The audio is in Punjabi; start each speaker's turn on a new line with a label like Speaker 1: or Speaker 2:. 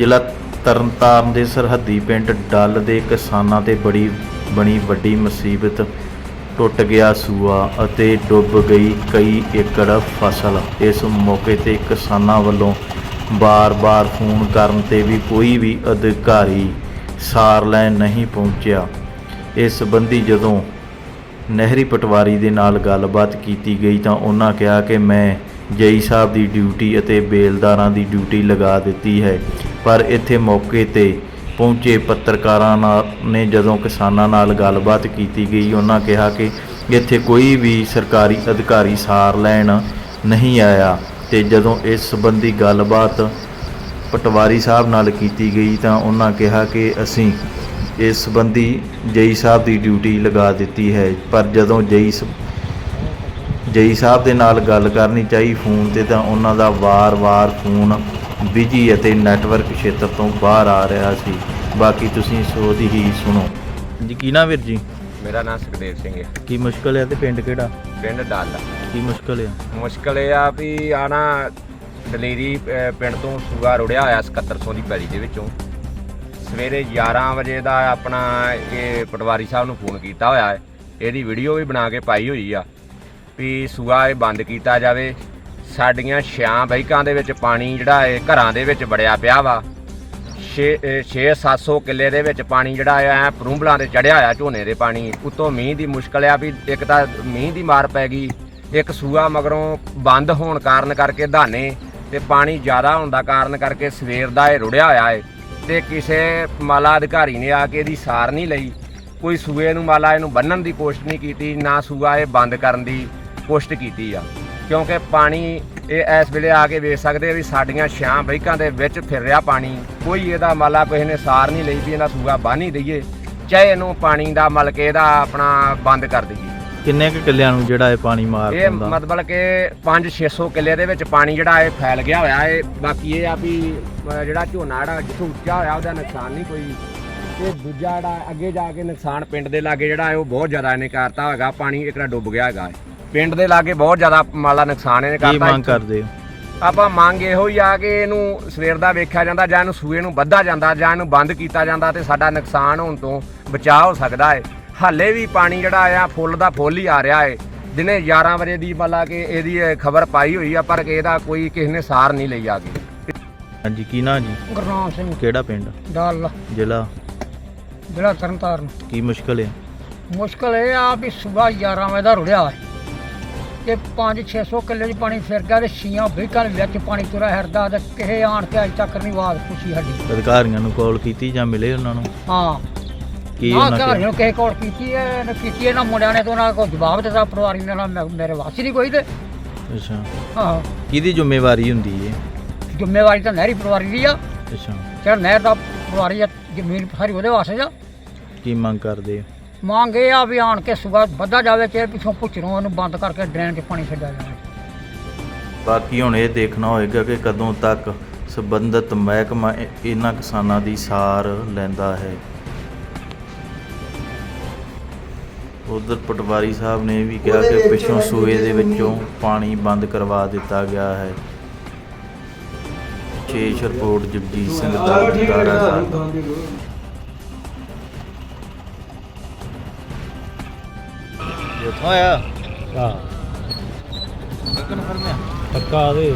Speaker 1: ਜ਼ਿਲ੍ਹਾ ਤਰਨਤਾਰਨ ਦੇ ਸਰਹੱਦੀ ਪਿੰਡ ਡੱਲ ਦੇ ਕਿਸਾਨਾਂ ਤੇ ਬੜੀ, ਬਣੀ ਵੱਡੀ ਮੁਸੀਬਤ ਟੁੱਟ ਗਿਆ ਸੂਆ ਅਤੇ ਡੁੱਬ ਗਈ ਕਈ ਏਕੜ ਫਸਲ। ਇਸ ਮੌਕੇ ਤੇ ਕਿਸਾਨਾਂ ਵੱਲੋਂ ਬਾਰ-ਬਾਰ ਫੋਨ ਕਰਨ ਤੇ ਵੀ ਕੋਈ ਵੀ ਅਧਿਕਾਰੀ ਸਾਰ ਲੈ ਨਹੀਂ ਪਹੁੰਚਿਆ। ਇਸ ਸੰਬੰਧੀ ਜਦੋਂ ਨਹਿਰੀ ਪਟਵਾਰੀ ਦੇ ਨਾਲ ਗੱਲਬਾਤ ਕੀਤੀ ਗਈ ਤਾਂ ਉਹਨਾਂ ਕਿਹਾ ਕਿ ਮੈਂ ਜਈ ਸਾਹਿਬ ਦੀ ਡਿਊਟੀ ਅਤੇ ਬੇਲਦਾਰਾਂ ਦੀ ਡਿਊਟੀ ਲਗਾ ਦਿੱਤੀ ਹੈ, ਪਰ ਇੱਥੇ ਮੌਕੇ ਤੇ ਪਹੁੰਚੇ ਪੱਤਰਕਾਰਾਂ ਨਾਲ ਨੇ ਜਦੋਂ ਕਿਸਾਨਾਂ ਨਾਲ ਗੱਲਬਾਤ ਕੀਤੀ ਗਈ, ਉਹਨਾਂ ਕਿਹਾ ਕਿ ਇੱਥੇ ਕੋਈ ਵੀ ਸਰਕਾਰੀ ਅਧਿਕਾਰੀ ਸਾਰ ਲੈਣ ਨਹੀਂ ਆਇਆ ਤੇ ਜਦੋਂ ਇਸ ਸੰਬੰਧੀ ਗੱਲਬਾਤ ਪਟਵਾਰੀ ਸਾਹਿਬ ਨਾਲ ਕੀਤੀ ਗਈ ਤਾਂ ਉਹਨਾਂ ਕਿਹਾ ਕਿ ਅਸੀਂ ਇਸ ਸੰਬੰਧੀ ਜਈ ਸਾਹਿਬ ਦੀ ਡਿਊਟੀ ਲਗਾ ਦਿੱਤੀ ਹੈ। ਪਰ ਜਦੋਂ ਜਈ ਜਈ ਸਾਹਿਬ ਦੇ ਨਾਲ ਗੱਲ ਕਰਨੀ ਚਾਹੀ ਫੋਨ ਤੇ ਤਾਂ ਉਹਨਾਂ ਦਾ ਵਾਰ-ਵਾਰ ਫੋਨ ਬਿਜ਼ੀ ਅਤੇ ਨੈਟਵਰਕ ਖੇਤਰ ਤੋਂ ਬਾਹਰ ਆ ਰਿਹਾ ਸੀ। ਬਾਕੀ ਤੁਸੀਂ ਸੋਧ ਹੀ ਸੁਣੋ। ਜੀ ਕੀ ਨਾ ਵੀਰ ਜੀ?
Speaker 2: ਮੇਰਾ ਨਾਮ ਸੁਖਦੇਵ ਸਿੰਘ ਹੈ।
Speaker 1: ਕੀ ਮੁਸ਼ਕਲ ਹੈ ਤੇ ਪਿੰਡ ਕਿਹੜਾ?
Speaker 2: ਪਿੰਡ ਡੱਲ
Speaker 1: ਕੀ ਮੁਸ਼ਕਲ ਹੈ
Speaker 2: ਮੁਸ਼ਕਲ ਇਹ ਆ ਵੀ ਆ ਨਾ ਦਲੇਰੀ ਪਿੰਡ ਤੋਂ ਸੂਆ ਰੁੜਿਆ ਹੋਇਆ 7700 ਦੀ ਪੈਲੀ ਦੇ ਵਿੱਚੋਂ। ਸਵੇਰੇ 11 ਵਜੇ ਦਾ ਆਪਣਾ ਇਹ ਪਟਵਾਰੀ ਸਾਹਿਬ ਨੂੰ ਫੋਨ ਕੀਤਾ ਹੋਇਆ ਹੈ। ਇਹਦੀ ਵੀਡੀਓ ਵੀ ਬਣਾ ਕੇ ਪਾਈ ਹੋਈ ਆ ਵੀ ਸੂਆ ਇਹ ਬੰਦ ਕੀਤਾ ਜਾਵੇ। ਸਾਡੀਆਂ ਛਿਆਂ ਬਾਈਕਾਂ ਦੇ ਵਿੱਚ ਪਾਣੀ ਜਿਹੜਾ ਹੈ ਘਰਾਂ ਦੇ ਵਿੱਚ ਵੜਿਆ ਪਿਆ ਵਾ। 6-700 ਕਿੱਲੇ ਦੇ ਵਿੱਚ ਪਾਣੀ ਜਿਹੜਾ ਆ ਪਰੂੰਬਲਾਂ ਤੇ ਚੜਿਆ ਹੋਇਆ ਝੋਨੇ ਦੇ ਪਾਣੀ। ਉਤੋਂ ਮੀਂਹ ਦੀ ਮੁਸ਼ਕਲ ਆ ਵੀ ਇੱਕ ਤਾਂ ਮੀਂਹ ਦੀ ਮਾਰ ਪੈ ਗਈ। ਇੱਕ ਸੂਆ ਮਗਰੋਂ ਬੰਦ ਹੋਣ ਕਾਰਨ ਕਰਕੇ ਧਾਨੇ ਤੇ ਪਾਣੀ ਜ਼ਿਆਦਾ ਹੋਣ ਦਾ ਕਾਰਨ ਕਰਕੇ ਸਵੇਰ ਦਾ ਇਹ ਰੁੜਿਆ ਹੋਇਆ ਏ। ਤੇ ਕਿਸੇ ਮਾਲਾ ਅਧਿਕਾਰੀ ਨੇ ਆ ਕੇ ਇਹਦੀ ਸਾਰ ਨਹੀਂ ਲਈ। ਕੋਈ ਸੂਏ ਨੂੰ ਮਾਲਾ ਇਹਨੂੰ ਬੰਨਣ ਦੀ ਕੋਸ਼ਿਸ਼ ਨਹੀਂ ਕੀਤੀ, ਨਾ ਸੂਆ ਇਹ ਬੰਦ ਕਰਨ ਦੀ ਕੋਸ਼ਿਸ਼ ਕੀਤੀ ਆ। ਕਿਉਂਕਿ ਪਾਣੀ ਇਹ ਇਸ ਵੇਲੇ ਆ ਕੇ ਵੇਖ ਸਕਦੇ ਆ ਵੀ ਸਾਡੀਆਂ ਛਾਂ ਬੈਕਾਂ ਦੇ ਵਿੱਚ ਫਿਰ ਰਿਹਾ ਪਾਣੀ। ਕੋਈ ਇਹਦਾ ਮਾਲਾ ਕਿਸੇ ਨੇ ਸਾਰ ਨਹੀਂ ਲਈ ਵੀ ਇਹਦਾ ਸੂਆ ਬੰਨ ਹੀ ਦਈਏ, ਚਾਹੇ ਇਹਨੂੰ ਪਾਣੀ ਦਾ ਮਤਲਬ ਕਿ ਇਹਦਾ ਆਪਣਾ ਬੰਦ ਕਰ ਦਈਏ।
Speaker 1: ਕਿੰਨੇ ਕੁ ਕਿੱਲਿਆਂ ਨੂੰ ਜਿਹੜਾ ਇਹ ਪਾਣੀ ਮਾਰ
Speaker 2: ਇਹ
Speaker 1: ਦਿੰਦਾ?
Speaker 2: ਮਤਲਬ ਕਿ 5-600 ਕਿੱਲੇ ਦੇ ਵਿੱਚ ਪਾਣੀ ਜਿਹੜਾ ਇਹ ਫੈਲ ਗਿਆ ਹੋਇਆ ਹੈ ਬਾਕੀ ਇਹ ਆ ਵੀ ਅਹ ਜਿਹੜਾ ਝੋਨਾ ਜਿਹੜਾ ਜਿੱਥੋਂ ਉੱਚਾ ਹੋਇਆ ਉਹਦਾ ਨੁਕਸਾਨ ਨਹੀਂ ਕੋਈ। ਤੇ ਦੂਜਾ ਜਿਹੜਾ ਅੱਗੇ ਜਾ ਕੇ ਨੁਕਸਾਨ ਪਿੰਡ ਦੇ ਲਾਗੇ ਜਿਹੜਾ ਉਹ ਬਹੁਤ ਜ਼ਿਆਦਾ ਇਹਨੇ ਕਰਤਾ ਹੈਗਾ ਪਾਣੀ ਇਕੜਾ ਡੁੱਬ ਗਿਆ ਹੈਗਾ। ਪਿੰਡ ਦੇ ਲਾਗੇ ਬਹੁਤ ਜ਼ਿਆਦਾ ਮਾਲਾ ਨੁਕਸਾਨ ਇਹਨੇ
Speaker 1: ਕੀ
Speaker 2: ਕਰਤਾ
Speaker 1: ਮੰਗ ਕਰਦੇ ਹੋ?
Speaker 2: ਆਪਾਂ ਮੰਗ ਇਹੋ ਹੀ ਆ ਕਿ ਇਹਨੂੰ ਸਵੇਰ ਦਾ ਵੇਖਿਆ ਜਾਂਦਾ ਜਾਂ ਇਹਨੂੰ ਸੂਏ ਨੂੰ ਵੱਧਾ ਜਾਂਦਾ ਜਾਂ ਇਹਨੂੰ ਬੰਦ ਕੀਤਾ ਜਾਂਦਾ ਤੇ ਸਾਡਾ ਨੁਕਸਾਨ ਹੋਣ ਤੋਂ ਬਚਾਅ ਹੋ ਸਕਦਾ ਹੈ। ਹਾਲੇ ਵੀ ਪਾਣੀ ਜਿਹੜਾ ਆ ਫੁੱਲ ਦਾ ਫੁੱਲ ਹੀ ਆ ਰਿਹਾ ਹੈ ਦਿਨੇ 11 ਵਜੇ ਦੀ ਮਤਲਬ ਕਿ ਇਹਦੀ ਖਬਰ ਪਾਈ ਹੋਈ ਆ ਪਰ ਕਿ ਇਹਦਾ ਕੋਈ ਕਿਸੇ ਨੇ ਸਾਰ ਨਹੀਂ ਲਈ ਆ ਕੇ
Speaker 1: ਹਾਂਜੀ ਕੀ ਨਾ ਜੀ?
Speaker 3: ਗੁਰਨਾਮ ਸਿੰਘ।
Speaker 1: ਕਿਹੜਾ ਪਿੰਡ?
Speaker 3: ਡਾਲ।
Speaker 1: ਜ਼ਿਲ੍ਹਾ?
Speaker 3: ਜ਼ਿਲ੍ਹਾ ਤਰਨਤਾਰਨ।
Speaker 1: ਕੀ ਮੁਸ਼ਕਲ ਹੈ
Speaker 3: ਮੁਸ਼ਕਲ ਇਹ ਆ ਵੀ ਸਵੇਰ 11 ਵਜੇ ਦਾ ਰੁੜਿਆ ਹੈ ਤੇ 5-600 ਕਿੱਲੇ ਚ ਪਾਣੀ ਫਿਰ ਗਿਆ ਤੇ ਛੀਆਂ ਬੇਕਾਂ ਦੇ ਵਿੱਚ ਪਾਣੀ ਤੁਰਿਆ ਫਿਰਦਾ ਤੇ ਕਿਸੇ ਆਣ ਕੇ ਅਜੇ ਤੱਕ ਨਹੀਂ ਆਵਾਜ਼ ਪੁੱਛੀ ਸਾਡੀ।
Speaker 1: ਅਧਿਕਾਰੀਆਂ ਨੂੰ ਕਾਲ ਕੀਤੀ ਜਾਂ ਮਿਲੇ ਉਹਨਾਂ ਨੂੰ?
Speaker 3: ਹਾਂ।
Speaker 1: ਕੀ
Speaker 3: ਨਾ
Speaker 1: ਉਹਨਾਂ
Speaker 3: ਘਰ
Speaker 1: ਕਿਹਾ?
Speaker 3: ਨੂੰ ਕਿਸੇ ਕੋਲ ਕੀਤੀ ਹੈ ਨਾ ਕੀਤੀ ਇਹਨਾਂ ਮੁੰਡਿਆਂ ਨੇ ਤਾਂ ਉਹਨਾਂ ਕੋਲ ਜਵਾਬ ਦਿੱਤਾ ਪਰਿਵਾਰੀ ਨੇ ਨਾ ਮੈਂ- ਮੇਰੇ ਵਾਸੀ ਨਹੀਂ ਕੋਈ ਤੇ।
Speaker 1: ਅੱਛਾ।
Speaker 3: ਹਾਂ।
Speaker 1: ਕਿਹਦੀ ਜ਼ਿੰਮੇਵਾਰੀ ਹੁੰਦੀ ਹੈ
Speaker 3: ਜ਼ਿੰਮੇਵਾਰੀ ਤਾਂ ਨਹਿਰੀ ਪਰਿਵਾਰੀ ਦੀ ਆ।
Speaker 1: ਅੱਛਾ।
Speaker 3: ਜਿਹੜਾ ਨਹਿਰ ਦਾ ਪਰਿਵਾਰੀ ਆ ਜ਼ਮੀਨ ਸਾਰੀ ਉਹਦੇ ਵਾਸਤੇ ਆ।
Speaker 1: ਕੀ ਮੰਗ ਕਰਦੇ ਹੋ?
Speaker 3: ਮੰਗ ਇਹ ਆ ਵੀ ਆਣ ਕੇ ਸੁਗਾ ਵੱਧਾ ਜਾਵੇ ਤੇ ਪਿੱਛੋਂ ਪੁੱਛਰੋਂ ਉਹਨੂੰ ਬੰਦ ਕਰਕੇ ਡਰੇਨ 'ਚ ਪਾਣੀ ਛੱਡਿਆ ਜਾਵੇ।
Speaker 1: ਬਾਕੀ ਹੁਣ ਇਹ ਦੇਖਣਾ ਹੋਏਗਾ ਕਿ ਕਦੋਂ ਤੱਕ ਸੰਬੰਧਿਤ ਮਹਿਕਮਾ ਇ- ਇਹਨਾਂ ਕਿਸਾਨਾਂ ਦੀ ਸਾਰ ਲੈਂਦਾ ਹੈ। ਉਧਰ ਪਟਵਾਰੀ ਸਾਹਿਬ ਨੇ ਵੀ ਕਿਹਾ ਕਿ ਪਿੱਛੋਂ ਸੂਏ ਦੇ ਵਿੱਚੋਂ ਪਾਣੀ ਬੰਦ ਕਰਵਾ ਦਿੱਤਾ ਗਿਆ ਹੈ। ਛੇਸ਼ ਰਿਪੋਰਟ ਜਗਜੀਤ ਸਿੰਘ ਦਾ ਦਾਰਾ ਸਾਹਿਬ
Speaker 4: ਹਾਂ ਪੱਕਾ ਦੇ।